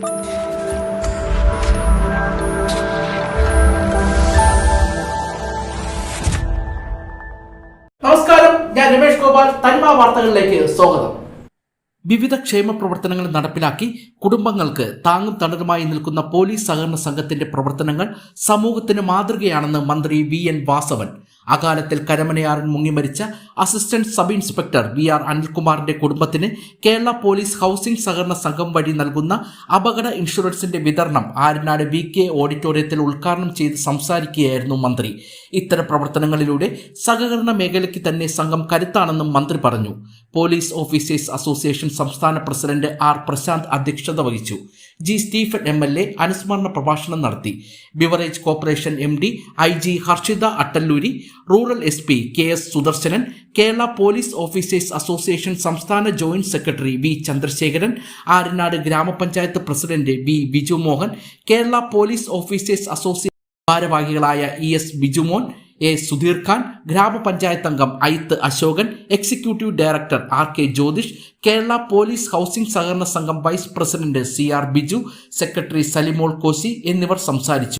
നമസ്കാരം. ഞാൻ രമേഷ് ഗോപാൽ. തനിമ വാർത്തകളിലേക്ക് സ്വാഗതം. വിവിധ ക്ഷേമ പ്രവർത്തനങ്ങൾ നടപ്പിലാക്കി കുടുംബങ്ങൾക്ക് താങ്ങും തണലുമായി നിൽക്കുന്ന പോലീസ് സഹകരണ സംഘത്തിന്റെ പ്രവർത്തനങ്ങൾ സമൂഹത്തിന് മാതൃകയാണെന്ന് മന്ത്രി വി എൻ വാസവൻ. അകാലത്തിൽ കരമനയാറിൽ മുങ്ങിമരിച്ച assistant sub inspector V R അനിൽകുമാറിന്റെ കുടുംബത്തിന് കേരള പോലീസ് ഹൌസിംഗ് സഹകരണ സംഘം വഴി നൽകുന്ന അപകട ഇൻഷുറൻസിന്റെ വിതരണം ആരനാട് വി കെ ഓഡിറ്റോറിയത്തിൽ ഉദ്ഘാടനം ചെയ്ത് സംസാരിക്കുകയായിരുന്നു മന്ത്രി. ഇത്തരം പ്രവർത്തനങ്ങളിലൂടെ സഹകരണ മേഖലയ്ക്ക് തന്നെ സംഘം കരുത്താണെന്നും മന്ത്രി പറഞ്ഞു. പോലീസ് ഓഫീസേഴ്സ് അസോസിയേഷൻ സംസ്ഥാന പ്രസിഡന്റ് ആർ പ്രശാന്ത് അധ്യക്ഷത വഹിച്ചു. G Stephen M L A അനുസ്മരണ പ്രഭാഷണം നടത്തി. Beverage corporation M D I G Harshita Attalluri rural S P K S Sudarshanan Kerala police officers association സംസ്ഥാന joint secretary V Chandrasekharan Aryanad ഗ്രാമപഞ്ചായത്ത് president V Biju Mohan Kerala police officers association ഭാരവാഹികളായ E S Bijumon A Sudheer Khan ഗ്രാമപഞ്ചായത്ത് അംഗം ith Ashokan executive director R K Jyothish Kerala police housing സഹകരണ സംഘം vice president C R Biju secretary Salimol Koshy എന്നിവർ സംസാരിച്ചു.